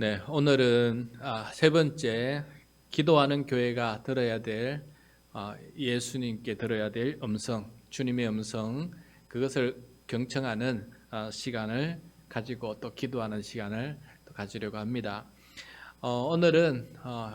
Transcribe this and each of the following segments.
네, 오늘은 아, 세 번째 기도하는 교회가 들어야 될 아, 예수님께 들어야 될 음성, 주님의 음성 그것을 경청하는 아, 시간을 가지고 또 기도하는 시간을 또 가지려고 합니다. 어, 오늘은 어,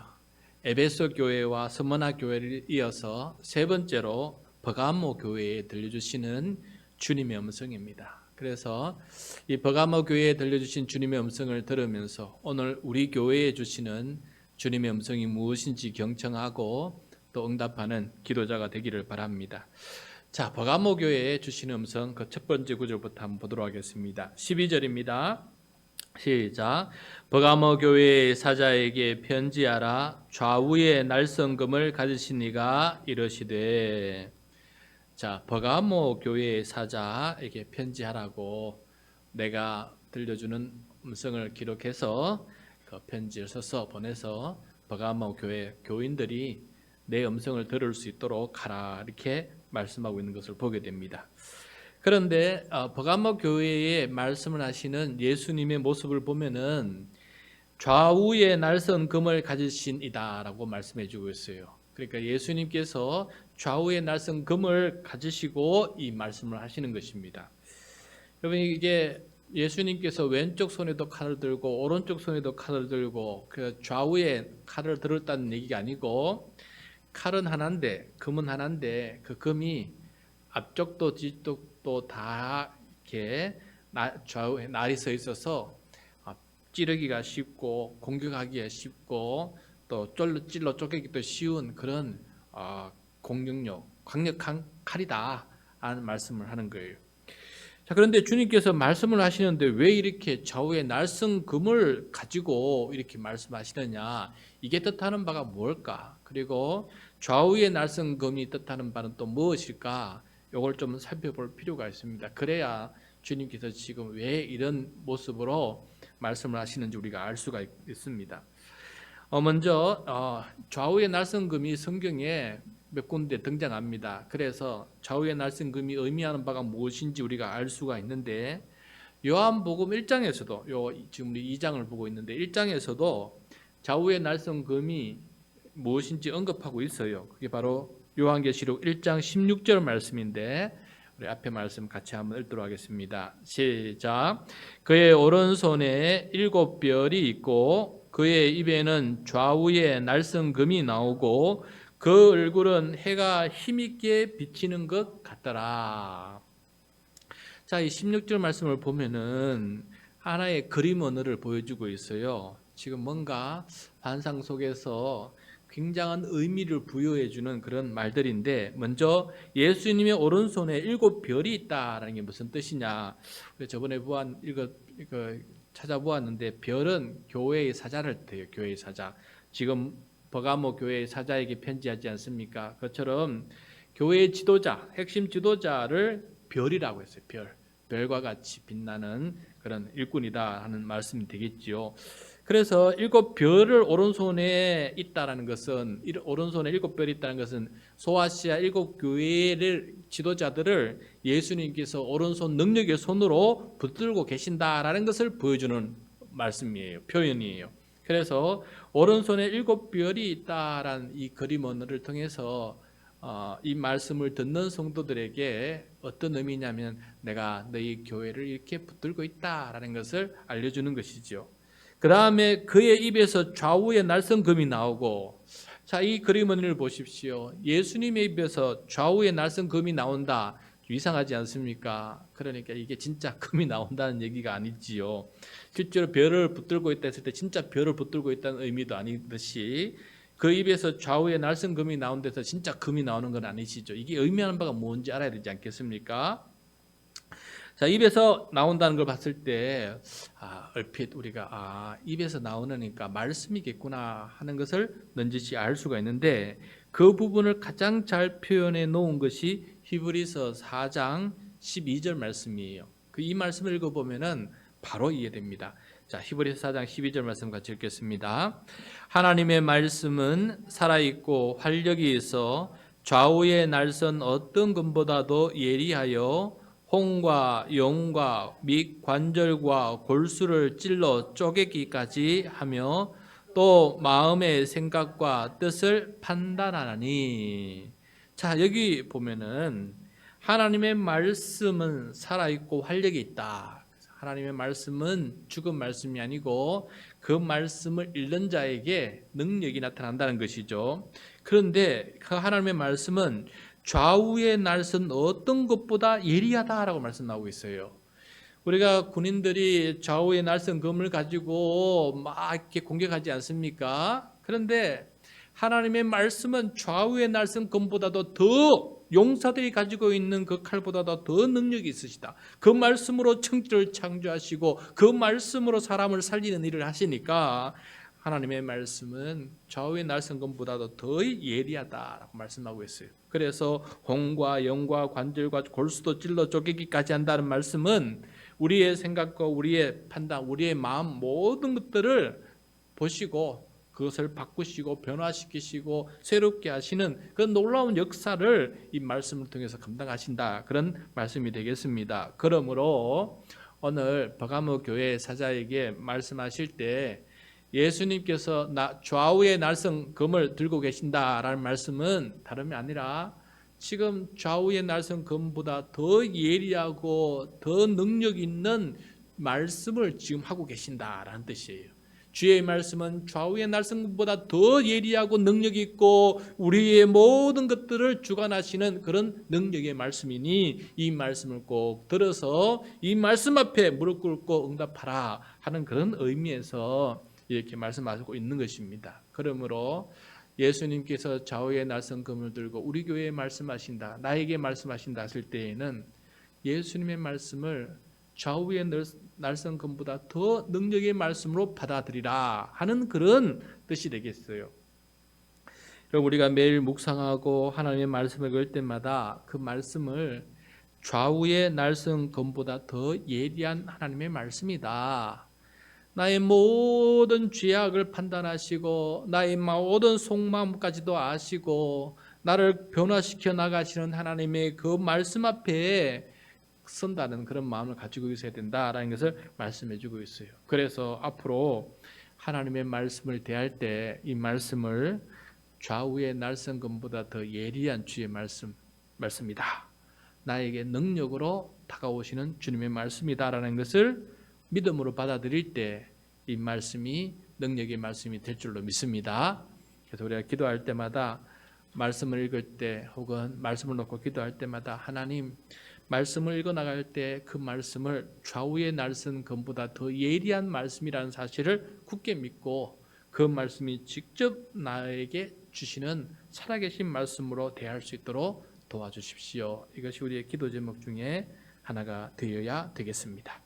에베소 교회와 서머나 교회를 이어서 세 번째로 버가모 교회에 들려주시는 주님의 음성입니다. 그래서 이 버가모 교회에 들려주신 주님의 음성을 들으면서 오늘 우리 교회에 주시는 주님의 음성이 무엇인지 경청하고 또 응답하는 기도자가 되기를 바랍니다. 자, 버가모 교회에 주시는 음성 그 첫 번째 구절부터 한번 보도록 하겠습니다. 12절입니다. 시작. 버가모 교회의 사자에게 편지하라. 좌우에 날성금을 가지신 이가 이러시되 자, 버가모 교회의 사자에게 편지하라고 내가 들려주는 음성을 기록해서 그 편지를 써서 보내서 버가모 교회 교인들이 내 음성을 들을 수 있도록 하라 이렇게 말씀하고 있는 것을 보게 됩니다. 그런데 어, 버가모 교회에 말씀을 하시는 예수님의 모습을 보면은 좌우에 날선 금을 가지신 이다라고 말씀해 주고 있어요. 그러니까 예수님께서 좌우에 날선 금을 가지시고 이 말씀을 하시는 것입니다. 여러분 이게 예수님께서 왼쪽 손에도 칼을 들고 오른쪽 손에도 칼을 들고 그 좌우에 칼을 들었다는 얘기가 아니고 칼은 하나인데 금은 하나인데 그 금이 앞쪽도 뒤쪽도 다 이렇게 좌우에 날이 서 있어서 아, 찌르기가 쉽고 공격하기가 쉽고 또 쫄로 찔러 쪼개기도 쉬운 그런 어, 공격력, 강력한 칼이다 하는 말씀을 하는 거예요. 자 그런데 주님께서 말씀을 하시는데 왜 이렇게 좌우에 날성 금을 가지고 이렇게 말씀하시느냐 이게 뜻하는 바가 뭘까? 그리고 좌우에 날성 금이 뜻하는 바는 또 무엇일까? 이걸 좀 살펴볼 필요가 있습니다. 그래야 주님께서 지금 왜 이런 모습으로 말씀을 하시는지 우리가 알 수가 있습니다. 어, 먼저 어, 좌우의 날성금이 성경에 몇 군데 등장합니다. 그래서 좌우의 날성금이 의미하는 바가 무엇인지 우리가 알 수가 있는데 요한복음 1장에서도 요 지금 우리 2장을 보고 있는데 1장에서도 좌우의 날성금이 무엇인지 언급하고 있어요. 그게 바로 요한계시록 1장 16절 말씀인데 우리 앞에 말씀 같이 한번 읽도록 하겠습니다. 시작. 그의 오른손에 일곱 별이 있고 그의 입에는 좌우에 날성금이 나오고 그 얼굴은 해가 힘있게 비치는 것 같더라. 자, 이 16절 말씀을 보면은 하나의 그림 언어를 보여주고 있어요. 지금 뭔가 반상 속에서 굉장한 의미를 부여해 주는 그런 말들인데 먼저 예수님의 오른손에 일곱 별이 있다라는 게 무슨 뜻이냐? 저번에 이거 이거 찾아보았는데 별은 교회의 사자를 뜻해요. 교회의 사자. 지금 버가모 교회의 사자에게 편지하지 않습니까? 그처럼 교회의 지도자, 핵심 지도자를 별이라고 했어요. 별. 별과 같이 빛나는 그런 일꾼이다 하는 말씀이 되겠지요. 그래서 일곱 별을 오른손에 있다라는 것은 오른손에 일곱 별이 있다는 것은 소아시아 일곱 교회를 지도자들을 예수님께서 오른손 능력의 손으로 붙들고 계신다라는 것을 보여주는 말씀이에요. 표현이에요. 그래서 오른손에 일곱 별이 있다라는 이 그림 언어를 통해서 어, 이 말씀을 듣는 성도들에게 어떤 의미냐면 내가 너희 교회를 이렇게 붙들고 있다라는 것을 알려주는 것이죠. 그 다음에 그의 입에서 좌우에 날성금이 나오고 자, 이 그림을 보십시오. 예수님의 입에서 좌우에 날성금이 나온다. 이상하지 않습니까? 그러니까 이게 진짜 금이 나온다는 얘기가 아니지요. 실제로 별을 붙들고 있다 했을 때 진짜 별을 붙들고 있다는 의미도 아니듯이 그 입에서 좌우에 날성금이 나온 데서 진짜 금이 나오는 건 아니시죠. 이게 의미하는 바가 뭔지 알아야 되지 않겠습니까? 자, 입에서 나온다는 걸 봤을 때, 아, 얼핏 우리가, 아, 입에서 나오니까 말씀이겠구나 하는 것을 넌지시 알 수가 있는데, 그 부분을 가장 잘 표현해 놓은 것이 히브리서 4장 12절 말씀이에요. 그 이 말씀을 읽어보면은 바로 이해됩니다. 자, 히브리서 4장 12절 말씀 같이 읽겠습니다. 하나님의 말씀은 살아있고 활력이 있어 좌우의 날선 어떤 금보다도 예리하여 홍과 영과 및 관절과 골수를 찔러 쪼개기까지 하며 또 마음의 생각과 뜻을 판단하나니 자 여기 보면은 하나님의 말씀은 살아있고 활력이 있다. 하나님의 말씀은 죽은 말씀이 아니고 그 말씀을 읽는 자에게 능력이 나타난다는 것이죠. 그런데 그 하나님의 말씀은 좌우의 날선 어떤 것보다 예리하다라고 말씀 나오고 있어요. 우리가 군인들이 좌우의 날선 검을 가지고 막 이렇게 공격하지 않습니까? 그런데 하나님의 말씀은 좌우의 날선 검보다도 더 용사들이 가지고 있는 그 칼보다도 더 능력이 있으시다. 그 말씀으로 청지를 창조하시고 그 말씀으로 사람을 살리는 일을 하시니까 하나님의 말씀은 좌우의 날선검보다도 더 예리하다라고 말씀하고 있어요. 그래서 홍과 영과 관절과 골수도 찔러 쪼개기까지 한다는 말씀은 우리의 생각과 우리의 판단, 우리의 마음 모든 것들을 보시고 그것을 바꾸시고 변화시키시고 새롭게 하시는 그런 놀라운 역사를 이 말씀을 통해서 감당하신다. 그런 말씀이 되겠습니다. 그러므로 오늘 버가모 교회 사자에게 말씀하실 때 예수님께서 나 좌우의 날성 금을 들고 계신다라는 말씀은 다름이 아니라 지금 좌우의 날성 금보다 더 예리하고 더 능력 있는 말씀을 지금 하고 계신다라는 뜻이에요. 주의 말씀은 좌우의 날성보다 더 예리하고 능력 있고 우리의 모든 것들을 주관하시는 그런 능력의 말씀이니 이 말씀을 꼭 들어서 이 말씀 앞에 무릎 꿇고 응답하라 하는 그런 의미에서 이렇게 말씀하고 있는 것입니다. 그러므로 예수님께서 좌우의 날성금을 들고 우리 교회에 말씀하신다, 나에게 말씀하신다 했을 때에는 예수님의 말씀을 좌우의 날성금보다 더 능력의 말씀으로 받아들이라 하는 그런 뜻이 되겠어요. 그럼 우리가 매일 묵상하고 하나님의 말씀을 읽을 때마다 그 말씀을 좌우의 날성금보다 더 예리한 하나님의 말씀이다. 나의 모든 죄악을 판단하시고 나의 모든 속마음까지도 아시고 나를 변화시켜 나가시는 하나님의 그 말씀 앞에 선다는 그런 마음을 가지고 있어야 된다라는 것을 말씀해 주고 있어요. 그래서 앞으로 하나님의 말씀을 대할 때 이 말씀을 좌우의 날성금보다 더 예리한 주의 말씀 말씀이다. 나에게 능력으로 다가오시는 주님의 말씀이다라는 것을 믿음으로 받아들일 때 이 말씀이 능력의 말씀이 될 줄로 믿습니다. 그래서 우리가 기도할 때마다 말씀을 읽을 때 혹은 말씀을 놓고 기도할 때마다 하나님 말씀을 읽어 나갈 때 그 말씀을 좌우의 날선 검보다 더 예리한 말씀이라는 사실을 굳게 믿고 그 말씀이 직접 나에게 주시는 살아계신 말씀으로 대할 수 있도록 도와주십시오. 이것이 우리의 기도 제목 중에 하나가 되어야 되겠습니다.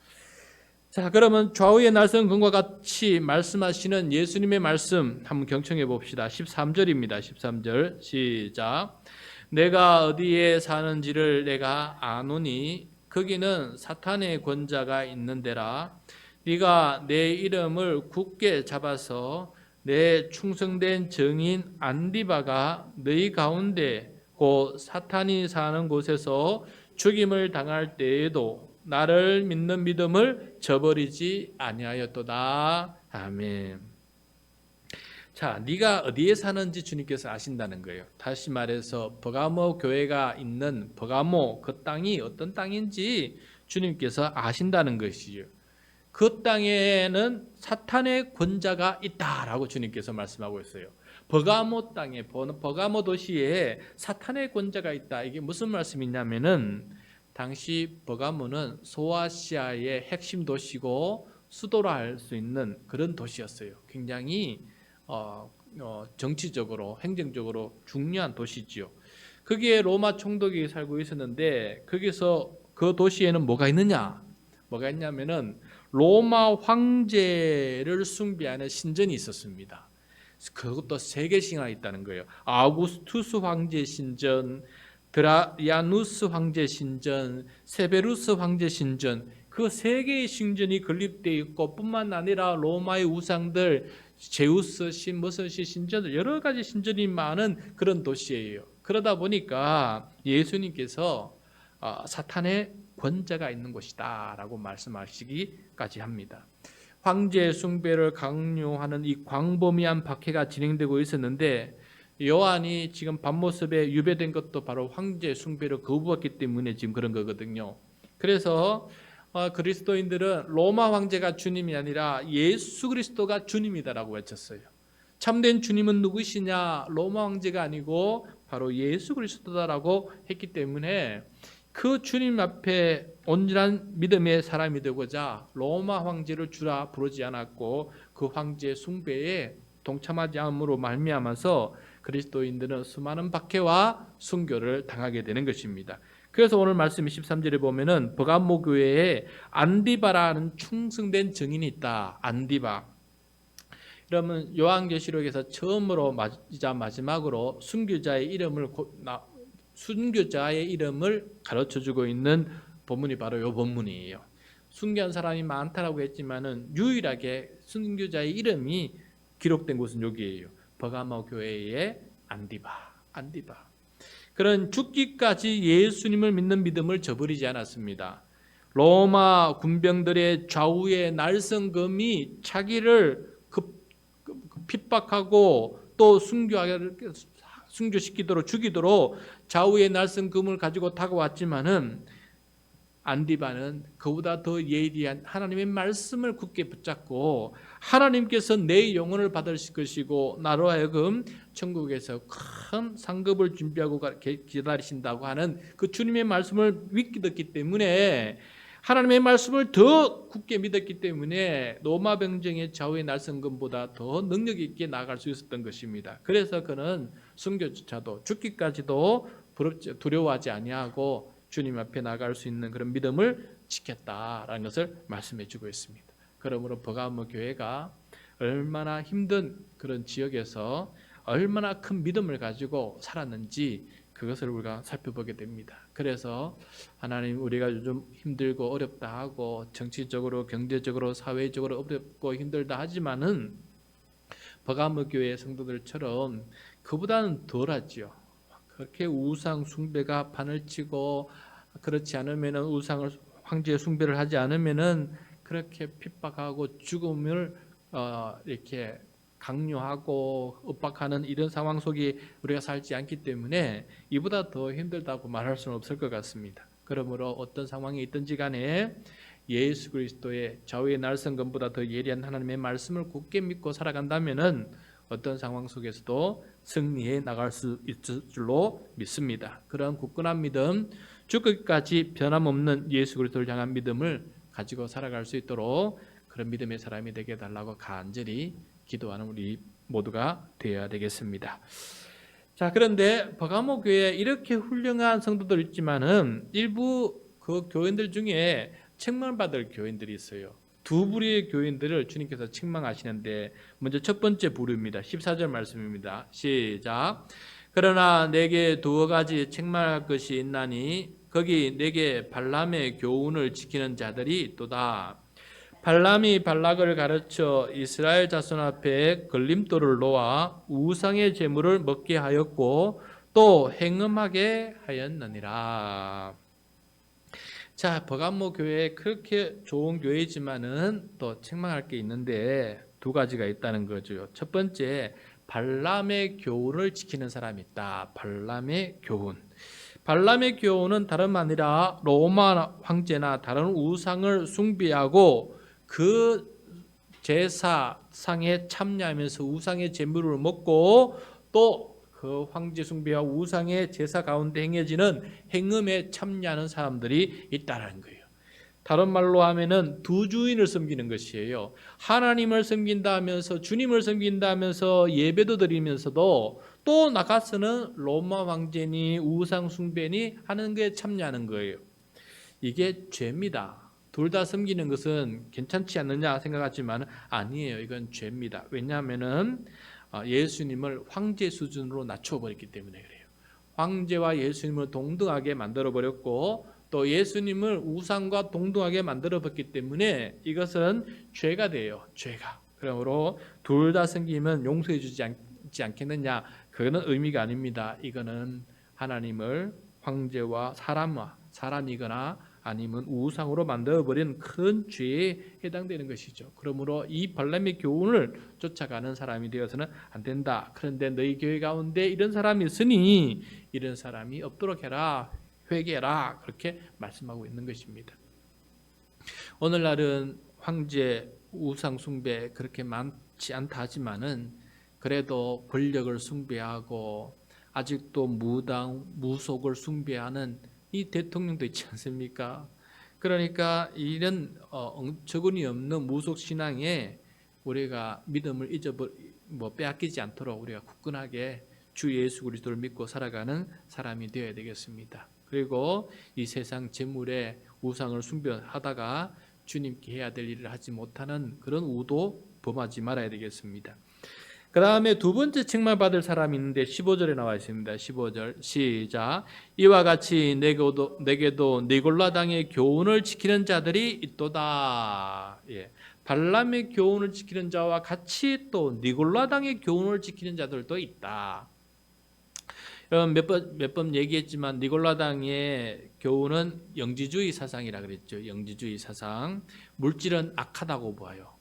자, 그러면 좌우의 날선 금과 같이 말씀하시는 예수님의 말씀 한번 경청해 봅시다. 13절입니다. 13절 시작. 내가 어디에 사는지를 내가 아노니 거기는 사탄의 권자가 있는 데라. 네가 내 이름을 굳게 잡아서 내 충성된 정인 안디바가 너희 가운데 곧 사탄이 사는 곳에서 죽임을 당할 때에도 나를 믿는 믿음을 저버리지 아니하였도다. 아멘. 자, 네가 어디에 사는지 주님께서 아신다는 거예요. 다시 말해서 버가모 교회가 있는 버가모 그 땅이 어떤 땅인지 주님께서 아신다는 것이죠. 그 땅에는 사탄의 권자가 있다라고 주님께서 말씀하고 있어요. 버가모 땅에 버가모 도시에 사탄의 권자가 있다. 이게 무슨 말씀이냐면은 당시 버가모는 소아시아의 핵심 도시고 수도라 할수 있는 그런 도시였어요. 굉장히 어, 어, 정치적으로 행정적으로 중요한 도시지요. 거기에 로마 총독이 살고 있었는데 거기서 그 도시에는 뭐가 있느냐? 뭐가 있냐면은 로마 황제를 숭배하는 신전이 있었습니다. 그것도 세 개씩이나 있다는 거예요. 아우구스투스 황제 신전, 드라야누스 황제 신전, 세베루스 황제 신전 그 세 개의 신전이 건립되어 있고 뿐만 아니라 로마의 우상들 제우스 신 무슨 신전들 여러 가지 신전이 많은 그런 도시예요. 그러다 보니까 예수님께서 아, 사탄의 권자가 있는 곳이다라고 말씀하시기까지 합니다. 황제 숭배를 강요하는 이 광범위한 박해가 진행되고 있었는데 요한이 지금 밤모습에 유배된 것도 바로 황제 숭배를 거부했기 때문에 지금 그런 거거든요. 그래서 어, 그리스도인들은 로마 황제가 주님이 아니라 예수 그리스도가 주님이다라고 외쳤어요. 참된 주님은 누구시냐? 로마 황제가 아니고 바로 예수 그리스도다라고 했기 때문에 그 주님 앞에 온전한 믿음의 사람이 되고자 로마 황제를 주라 부르지 않았고 그 황제 숭배에 동참하지 않음으로 말미암아서 그리스도인들은 수많은 박해와 순교를 당하게 되는 것입니다. 그래서 오늘 말씀 13절에 보면은 버가모 교회에 안디바라는 충성된 증인이 있다. 안디바. 그러면 요한계시록에서 처음으로 마지자 마지막으로 순교자의 이름을 순교자의 이름을 가르쳐 주고 있는 본문이 바로 요 본문이에요. 순교한 사람이 많다라고 했지만은 유일하게 순교자의 이름이 기록된 곳은 여기에요. 버가모 교회의 안디바. 안디바. 그런 죽기까지 예수님을 믿는 믿음을 저버리지 않았습니다. 로마 군병들의 좌우의 날성금이 자기를 급, 급- 급- 핍박하고 또 순교하게 순교시키도록 죽이도록 좌우의 날성금을 가지고 다가왔지만은 안디바는 그보다 더 예리한 하나님의 말씀을 굳게 붙잡고 하나님께서 내 영혼을 받으실 것이고 나로 하여금 천국에서 큰 상급을 준비하고 기다리신다고 하는 그 주님의 말씀을 믿기 때문에 하나님의 말씀을 더 굳게 믿었기 때문에 로마 병정의 좌우의 날성금보다 더 능력 있게 나아갈 수 있었던 것입니다. 그래서 그는 순교조차도 죽기까지도 두려워하지 아니하고 주님 앞에 나갈 수 있는 그런 믿음을 지켰다라는 것을 말씀해 주고 있습니다. 그러므로 버가모 교회가 얼마나 힘든 그런 지역에서 얼마나 큰 믿음을 가지고 살았는지 그것을 우리가 살펴보게 됩니다. 그래서 하나님 우리가 요즘 힘들고 어렵다 하고 정치적으로 경제적으로 사회적으로 어렵고 힘들다 하지만은 버가모 교회 성도들처럼 그보다는 덜하지요. 그렇게 우상 숭배가 판을 치고 그렇지 않으면은 우상을 황제 숭배를 하지 않으면은 그렇게 핍박하고 죽음을 어, 이렇게 강요하고 윽박하는 이런 상황 속에 우리가 살지 않기 때문에 이보다 더 힘들다고 말할 수는 없을 것 같습니다. 그러므로 어떤 상황이 있든지 간에 예수 그리스도의 좌우의 날성금보다 더 예리한 하나님의 말씀을 굳게 믿고 살아간다면은 어떤 상황 속에서도 승리해 나갈 수 있을 줄로 믿습니다. 그런 굳건한 믿음, 죽기까지 변함없는 예수 그리스도를 향한 믿음을 가지고 살아갈 수 있도록 그런 믿음의 사람이 되게 해달라고 간절히 기도하는 우리 모두가 되어야 되겠습니다. 자, 그런데 버가모 교회에 이렇게 훌륭한 성도들 있지만은 일부 그 교인들 중에 책망받을 교인들이 있어요. 두 부류의 교인들을 주님께서 책망하시는데 먼저 첫 번째 부류입니다. 14절 말씀입니다. 시작. 그러나 내게 두어 가지 책망할 것이 있나니 거기 내게 발람의 교훈을 지키는 자들이 있도다. 발람이 발락을 가르쳐 이스라엘 자손 앞에 걸림돌을 놓아 우상의 제물을 먹게 하였고 또 행음하게 하였느니라. 자, 버간모 교회 그렇게 좋은 교회지만은 또 책망할 게 있는데 두 가지가 있다는 거죠. 첫 번째, 발람의 교훈을 지키는 사람이 있다. 발람의 교훈. 발람의 교훈은 다름 아니라 로마 황제나 다른 우상을 숭배하고 그 제사상에 참여하면서 우상의 제물을 먹고 또 그 황제 숭배와 우상의 제사 가운데 행해지는 행음에 참여하는 사람들이 있다는 거예요. 다른 말로 하면은 두 주인을 섬기는 것이에요. 하나님을 섬긴다 하면서 주님을 섬긴다 하면서 예배도 드리면서도 또 나가서는 로마 황제니 우상 숭배니 하는 것에 참여하는 거예요. 이게 죄입니다. 둘 다 섬기는 것은 괜찮지 않느냐 생각하지만 아니에요. 이건 죄입니다. 왜냐하면은 어, 예수님을 황제 수준으로 낮춰버렸기 때문에 그래요. 황제와 예수님을 동등하게 만들어 버렸고 또 예수님을 우상과 동등하게 만들어 버렸기 때문에 이것은 죄가 돼요. 죄가. 그러므로 둘다 섬기면 용서해 주지 않지 않 겠느냐? 그거는 의미가 아닙니다. 이거는 하나님을 황제와 사람과 사람이거나 아니면 우상으로 만들어버린 큰 죄에 해당되는 것이죠. 그러므로 이 발람의 교훈을 쫓아가는 사람이 되어서는 안 된다. 그런데 너희 교회 가운데 이런 사람이 있으니 이런 사람이 없도록 해라. 회개해라. 그렇게 말씀하고 있는 것입니다. 오늘날은 황제 우상 숭배 그렇게 많지 않다 하지만은 그래도 권력을 숭배하고 아직도 무당 무속을 숭배하는 이 대통령도 있지 않습니까? 그러니까 이런 어, 적은이 없는 무속 신앙에 우리가 믿음을 잊어버 뭐 빼앗기지 않도록 우리가 굳건하게 주 예수 그리스도를 믿고 살아가는 사람이 되어야 되겠습니다. 그리고 이 세상 재물에 우상을 숭배하다가 주님께 해야 될 일을 하지 못하는 그런 우도 범하지 말아야 되겠습니다. 그 다음에 두 번째 책망받을 사람이 있는데 15절에 나와 있습니다. 15절 시작 이와 같이 내게도, 내게도 니골라당의 교훈을 지키는 자들이 있도다. 예. 발람의 교훈을 지키는 자와 같이 또 니골라당의 교훈을 지키는 자들도 있다. 여러분 몇번 몇 번 얘기했지만 니골라당의 교훈은 영지주의 사상이라 그랬죠. 영지주의 사상. 물질은 악하다고 봐요.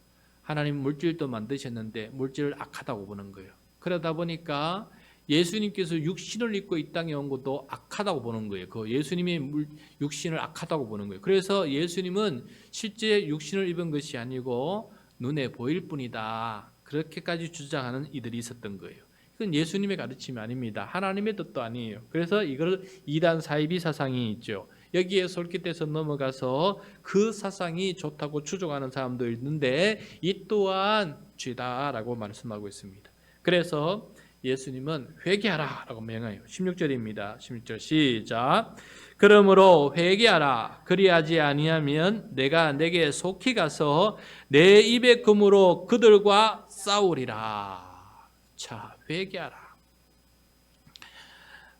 하나님 물질도 만드셨는데 물질을 악하다고 보는 거예요. 그러다 보니까 예수님께서 육신을 입고 이 땅에 온 것도 악하다고 보는 거예요. 그 예수님이 물, 육신을 악하다고 보는 거예요. 그래서 예수님은 실제 육신을 입은 것이 아니고 눈에 보일 뿐이다. 그렇게까지 주장하는 이들이 있었던 거예요. 이건 예수님의 가르침이 아닙니다. 하나님의 뜻도 아니에요. 그래서 이걸 이단 사이비 사상이 있죠. 여기에 솔깃해서 넘어가서 그 사상이 좋다고 추종하는 사람도 있는데 이 또한 죄다라고 말씀하고 있습니다. 그래서 예수님은 회개하라 라고 명해요. 16절입니다. 16절 시작. 그러므로 회개하라. 그리하지 아니하면 내가 내게 속히 가서 내 입의 금으로 그들과 싸우리라. 자, 회개하라.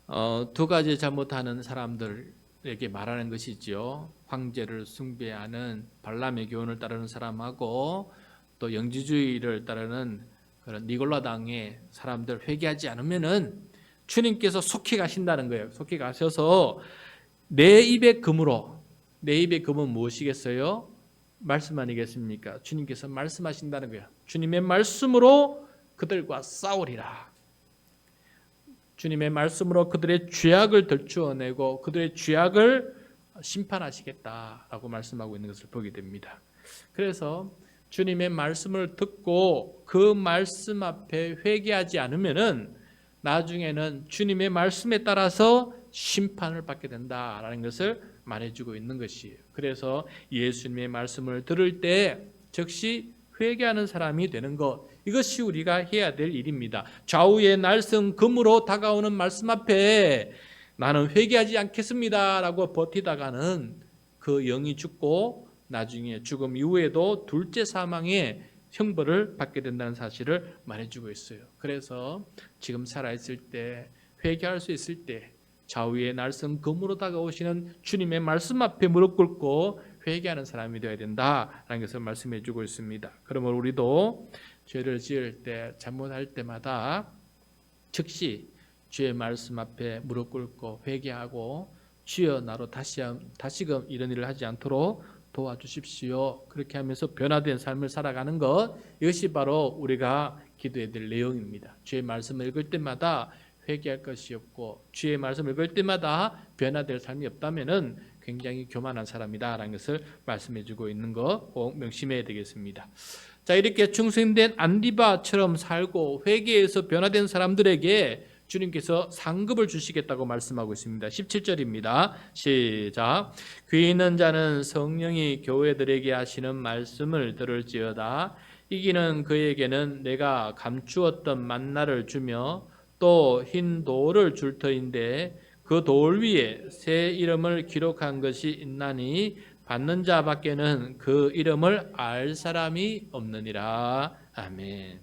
어, 두 가지 잘못하는 사람들 에게 말하는 것이지요. 황제를 숭배하는 발람의 교훈을 따르는 사람하고 또 영지주의를 따르는 그런 니골라당의 사람들 회개하지 않으면은 주님께서 속히 가신다는 거예요. 속히 가셔서 내 입의 금으로 내 입의 금은 무엇이겠어요? 말씀 아니겠습니까? 주님께서 말씀하신다는 거예요. 주님의 말씀으로 그들과 싸우리라. 주님의 말씀으로 그들의 죄악을 덜추어내고 그들의 죄악을 심판하시겠다라고 말씀하고 있는 것을 보게 됩니다. 그래서 주님의 말씀을 듣고 그 말씀 앞에 회개하지 않으면은 나중에는 주님의 말씀에 따라서 심판을 받게 된다라는 것을 말해주고 있는 것이에요. 그래서 예수님의 말씀을 들을 때 즉시 회개하는 사람이 되는 것 이것이 우리가 해야 될 일입니다. 좌우의 날성 금으로 다가오는 말씀 앞에 나는 회개하지 않겠습니다라고 버티다가는 그 영이 죽고 나중에 죽음 이후에도 둘째 사망의 형벌을 받게 된다는 사실을 말해주고 있어요. 그래서 지금 살아있을 때 회개할 수 있을 때 좌우의 날성 금으로 다가오시는 주님의 말씀 앞에 무릎 꿇고 회개하는 사람이 되어야 된다라는 것을 말씀해 주고 있습니다. 그러므로 우리도 죄를 지을 때 잘못할 때마다 즉시 주의 말씀 앞에 무릎 꿇고 회개하고 주여 나로 다시 다시금 이런 일을 하지 않도록 도와주십시오. 그렇게 하면서 변화된 삶을 살아가는 것 이것이 바로 우리가 기도해야 될 내용입니다. 주의 말씀을 읽을 때마다 회개할 것이 없고 주의 말씀을 읽을 때마다 변화될 삶이 없다면은 굉장히 교만한 사람이다라는 것을 말씀해 주고 있는 거 꼭 명심해야 되겠습니다. 자, 이렇게 중생된 안디바처럼 살고 회개에서 변화된 사람들에게 주님께서 상급을 주시겠다고 말씀하고 있습니다. 17절입니다. 시작. 귀 있는 자는 성령이 교회들에게 하시는 말씀을 들을지어다. 이기는 그에게는 내가 감추었던 만나를 주며 또 흰 돌을 줄 터인데 그 돌 위에 새 이름을 기록한 것이 있나니 받는 자밖에는 그 이름을 알 사람이 없느니라. 아멘.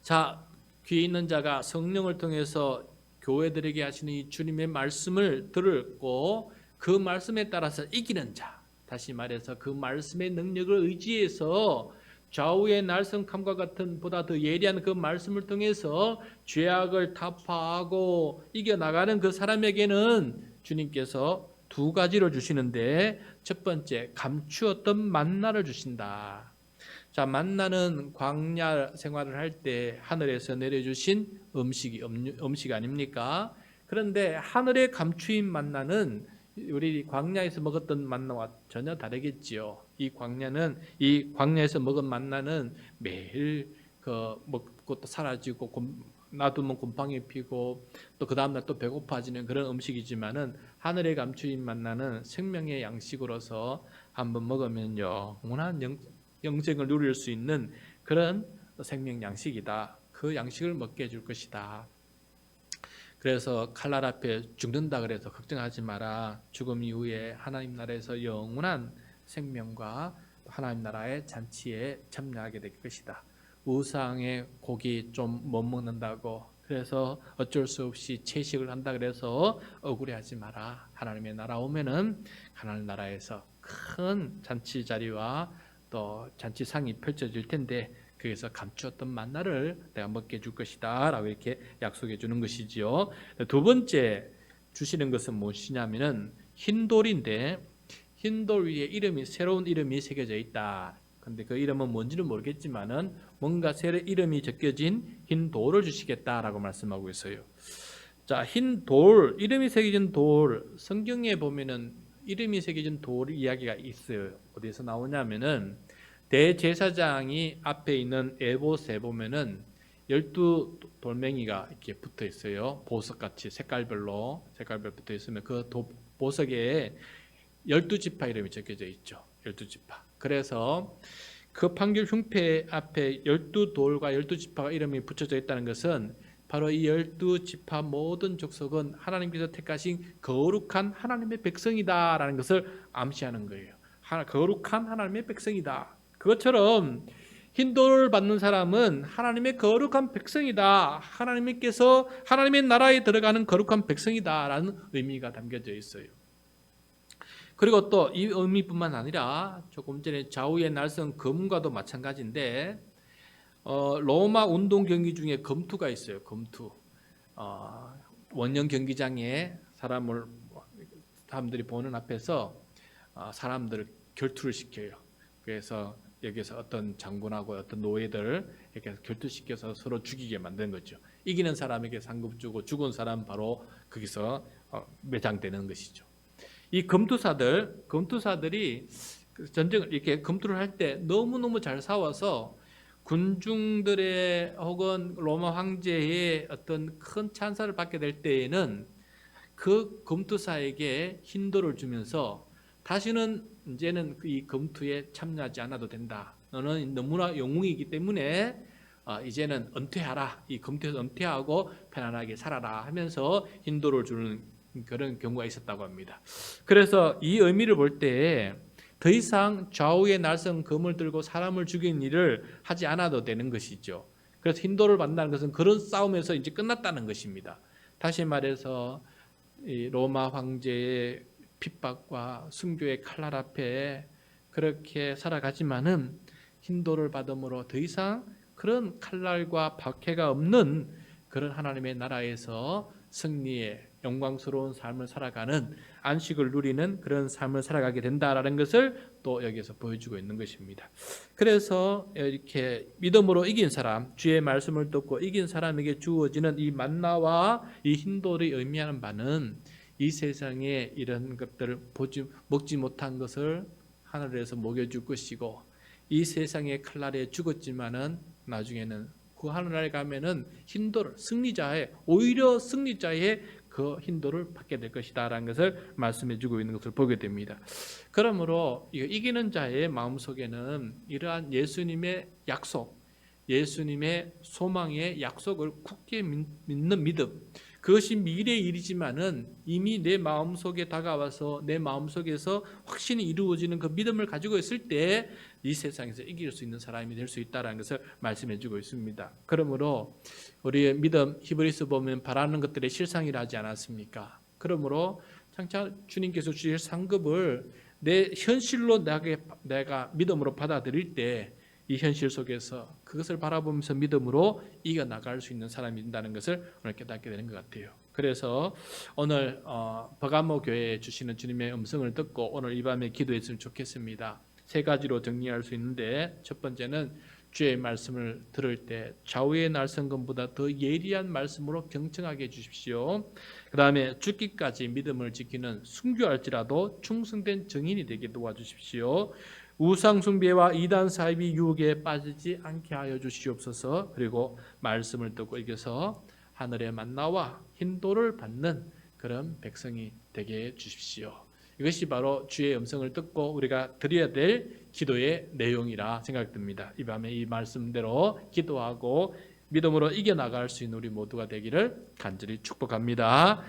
자, 귀 있는 자가 성령을 통해서 교회들에게 하시는 이 주님의 말씀을 들었고 그 말씀에 따라서 이기는 자. 다시 말해서 그 말씀의 능력을 의지해서 좌우의 날성함과 같은 보다 더 예리한 그 말씀을 통해서 죄악을 타파하고 이겨나가는 그 사람에게는 주님께서 두 가지를 주시는데 첫 번째 감추었던 만나를 주신다. 자, 만나는 광야 생활을 할 때 하늘에서 내려주신 음식이 음식 아닙니까? 그런데 하늘에 감추인 만나는 우리 광야에서 먹었던 만나와 전혀 다르겠지요. 이 광야는 이 광야에서 먹은 만나는 매일 그 먹고 또 사라지고 곰- 놔두면 곰팡이 피고 또 그 다음날 또 배고파지는 그런 음식이지만은 하늘에 감추인 만나는 생명의 양식으로서 한번 먹으면요 영원한 영, 영생을 누릴 수 있는 그런 생명 양식이다. 그 양식을 먹게 해줄 것이다. 그래서 칼날 앞에 죽는다 그래서 걱정하지 마라. 죽음 이후에 하나님 나라에서 영원한 생명과 하나님 나라의 잔치에 참여하게 될 것이다. 우상의 고기 좀 못 먹는다고 그래서 어쩔 수 없이 채식을 한다 그래서 억울해하지 마라. 하나님의 나라 오면은 하나님 나라에서 큰 잔치 자리와 또 잔치상이 펼쳐질 텐데 거기서 감추었던 만나를 내가 먹게 해줄 것이다 라고 이렇게 약속해 주는 것이지요. 두 번째 주시는 것은 무엇이냐면은 흰 돌인데 흰 돌 위에 이름이 새로운 이름이 새겨져 있다. 근데 그 이름은 뭔지는 모르겠지만은 뭔가 새로운 이름이 적혀진 흰 돌을 주시겠다라고 말씀하고 있어요. 자, 흰 돌, 이름이 새겨진 돌, 성경에 보면은 이름이 새겨진 돌 이야기가 있어요. 어디서 나오냐면은 대제사장이 앞에 있는 에봇에 보면은 열두 돌멩이가 이렇게 붙어 있어요. 보석 같이 색깔별로 색깔별 붙어 있으면 그 도- 보석에 열두 지파 이름이 적혀져 있죠. 열두 지파. 그래서 그 판결 흉패 앞에 열두 돌과 열두 지파가 이름이 붙여져 있다는 것은 바로 이 열두 지파 모든 족속은 하나님께서 택하신 거룩한 하나님의 백성이다라는 것을 암시하는 거예요. 하나 거룩한 하나님의 백성이다. 그것처럼 흰돌을 받는 사람은 하나님의 거룩한 백성이다. 하나님께서 하나님의 나라에 들어가는 거룩한 백성이다라는 의미가 담겨져 있어요. 그리고 또 이 의미뿐만 아니라 조금 전에 좌우의 날선 검과도 마찬가지인데 어, 로마 운동 경기 중에 검투가 있어요. 검투. 어, 원형 경기장에 사람을 사람들이 보는 앞에서 어, 사람들을 결투를 시켜요. 그래서 여기서 어떤 장군하고 어떤 노예들 이렇게 결투시켜서 서로 죽이게 만드는 거죠. 이기는 사람에게 상급 주고 죽은 사람 바로 거기서 어, 매장되는 것이죠. 이 검투사들, 검투사들이 그 전쟁을 이렇게 검투를 할 때 너무 너무 잘 싸워서 군중들의 혹은 로마 황제의 어떤 큰 찬사를 받게 될 때에는 그 검투사에게 힌도를 주면서 다시는 이제는 그이 검투에 참여하지 않아도 된다. 너는 너무나 영웅이기 때문에 어, 이제는 은퇴하라. 이 검투에서 은퇴하고 편안하게 살아라 하면서 힌도를 주는 그런 경우가 있었다고 합니다. 그래서 이 의미를 볼 때 더 이상 좌우의 날선 검을 들고 사람을 죽이는 일을 하지 않아도 되는 것이죠. 그래서 힌도를 받는다는 것은 그런 싸움에서 이제 끝났다는 것입니다. 다시 말해서 이 로마 황제의 핍박과 순교의 칼날 앞에 그렇게 살아가지만은 힌도를 받음으로 더 이상 그런 칼날과 박해가 없는 그런 하나님의 나라에서 승리의 영광스러운 삶을 살아가는 안식을 누리는 그런 삶을 살아가게 된다라는 것을 또 여기서 보여주고 있는 것입니다. 그래서 이렇게 믿음으로 이긴 사람, 주의 말씀을 듣고 이긴 사람에게 주어지는 이 만나와 이 흰돌이 의미하는 바는 이 세상에 이런 것들을 보지 먹지 못한 것을 하늘에서 먹여줄 것이고 이 세상의 칼날에 죽었지만은 나중에는 그 하늘나라에 가면은 흰돌을 승리자의 오히려 승리자의 그 흰돌을 받게 될 것이다라는 것을 말씀해주고 있는 것을 보게 됩니다. 그러므로 이 이기는 자의 마음 속에는 이러한 예수님의 약속, 예수님의 소망의 약속을 굳게 믿- 믿는 믿음, 그것이 미래의 일이지만은 이미 내 마음 속에 다가와서 내 마음 속에서 확신이 이루어지는 그 믿음을 가지고 있을 때 이 세상에서 이길 수 있는 사람이 될 수 있다라는 것을 말씀해 주고 있습니다. 그러므로 우리의 믿음 히브리서 보면 바라는 것들의 실상이라 하지 않았습니까? 그러므로 장차 주님께서 주실 상급을 내 현실로 내가 믿음으로 받아들일 때 이 현실 속에서 그것을 바라보면서 믿음으로 이겨 나갈 수 있는 사람이 된다는 것을 오늘 깨닫게 되는 것 같아요. 그래서 오늘 어, 버가모 교회에 주시는 주님의 음성을 듣고 오늘 이 밤에 기도했으면 좋겠습니다. 세 가지로 정리할 수 있는데 첫 번째는 주의 말씀을 들을 때 좌우의 날성금보다 더 예리한 말씀으로 경청하게 해 주십시오. 그 다음에 죽기까지 믿음을 지키는 순교할지라도 충성된 증인이 되게 도와주십시오. 우상 숭배와 이단 사이비 유혹에 빠지지 않게 하여 주시옵소서. 그리고 말씀을 듣고 이겨서 하늘의 만나와 힌도를 받는 그런 백성이 되게 해 주십시오. 이것이 바로 주의 음성을 듣고 우리가 드려야 될 기도의 내용이라 생각됩니다. 이 밤에 이 말씀대로 기도하고 믿음으로 이겨 나갈 수 있는 우리 모두가 되기를 간절히 축복합니다.